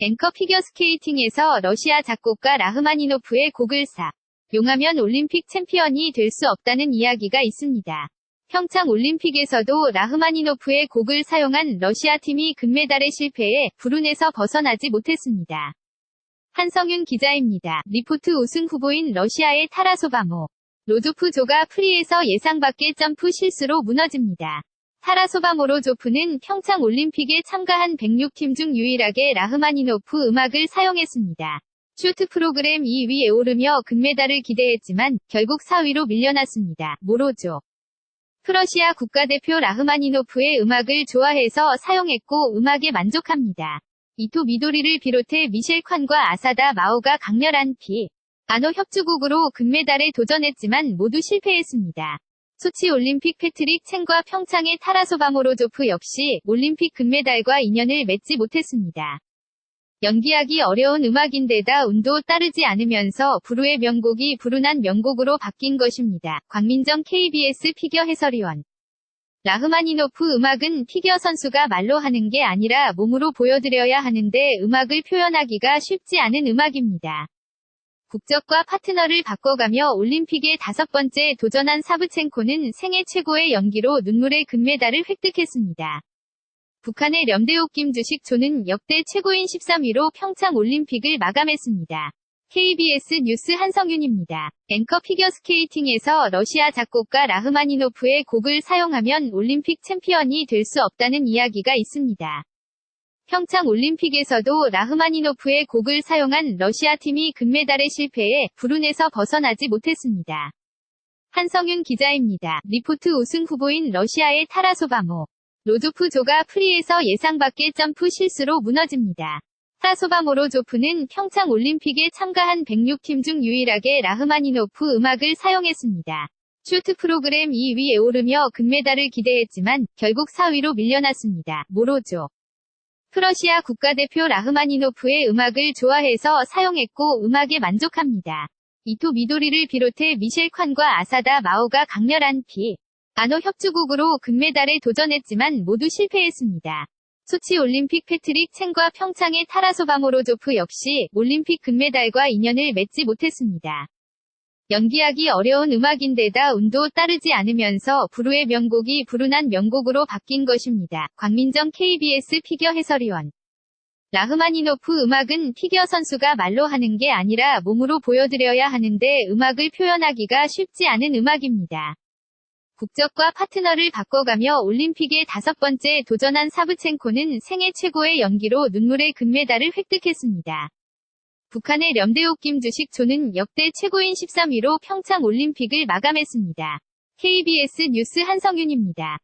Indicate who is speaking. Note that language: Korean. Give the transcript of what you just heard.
Speaker 1: 앵커 피겨 스케이팅에서 러시아 작곡가 라흐마니노프의 곡을 사. 용하면 올림픽 챔피언이 될 수 없다는 이야기가 있습니다. 평창 올림픽에서도 라흐마니노프의 곡을 사용한 러시아 팀이 금메달에 실패해 불운에서 벗어나지 못했습니다. 한성윤 기자입니다. 리포트 우승 후보인 러시아의 타라소바모. 로조프조가 프리에서 예상 밖의 점프 실수로 무너집니다. 타라소바모로 조프는 평창 올림픽에 참가한 106팀 중 유일하게 라흐마니노프 음악을 사용했습니다. 슈트 프로그램 2위에 오르며 금메달을 기대했지만 결국 4위로 밀려났습니다. 모로조. 프러시아 국가대표 라흐마니노프의 음악을 좋아해서 사용했고 음악에 만족합니다. 이토 미도리를 비롯해 미셸 콴과 아사다 마오가 강렬한 피. 아노 협주국으로 금메달에 도전했지만 모두 실패했습니다. 소치 올림픽 패트릭 첸과 평창의 타라소바모로조프 역시 올림픽 금메달과 인연을 맺지 못했습니다. 연기하기 어려운 음악인데다 운도 따르지 않으면서 부르의 명곡이 불운한 명곡으로 바뀐 것입니다. 광민정 KBS 피겨 해설위원 라흐마니노프 음악은 피겨 선수가 말로 하는 게 아니라 몸으로 보여드려야 하는데 음악을 표현하기가 쉽지 않은 음악입니다. 국적과 파트너를 바꿔가며 올림픽에 다섯 번째 도전한 사브첸코는 생애 최고의 연기로 눈물의 금메달을 획득했습니다. 북한의 렴대옥 김주식초는 역대 최고인 13위로 평창 올림픽을 마감했습니다. KBS 뉴스 한성윤입니다. 앵커 피겨스케이팅에서 러시아 작곡가 라흐마니노프의 곡을 사용하면 올림픽 챔피언이 될 수 없다는 이야기가 있습니다. 평창 올림픽에서도 라흐마니노프의 곡을 사용한 러시아 팀이 금메달에 실패해 불운에서 벗어나지 못했습니다. 한성윤 기자입니다. 리포트 우승 후보인 러시아의 타라소바모. 로조프조가 프리에서 예상 밖의 점프 실수로 무너집니다. 타라소바모로조프는 평창 올림픽에 참가한 106팀 중 유일하게 라흐마니노프 음악을 사용했습니다. 슈트 프로그램 2위에 오르며 금메달을 기대했지만 결국 4위로 밀려났습니다. 모로조. 프러시아 국가대표 라흐마니노프의 음악을 좋아해서 사용했고 음악에 만족합니다. 이토 미도리를 비롯해 미셸 콴과 아사다 마오가 강렬한 피. 아노 협주국으로 금메달에 도전했지만 모두 실패했습니다. 소치 올림픽 패트릭 첸과 평창의 타라소바모로조프 역시 올림픽 금메달과 인연을 맺지 못했습니다. 연기하기 어려운 음악인데다 운도 따르지 않으면서 부르의 명곡이 불운한 명곡으로 바뀐 것입니다. 광민정 KBS 피겨 해설위원 라흐마니노프 음악은 피겨 선수가 말로 하는 게 아니라 몸으로 보여드려야 하는데 음악을 표현하기가 쉽지 않은 음악입니다. 국적과 파트너를 바꿔가며 올림픽에 다섯 번째 도전한 사브첸코는 생애 최고의 연기로 눈물의 금메달을 획득했습니다. 북한의 렴대옥 김주식초는 역대 최고인 13위로 평창 올림픽을 마감했습니다. KBS 뉴스 한성윤입니다.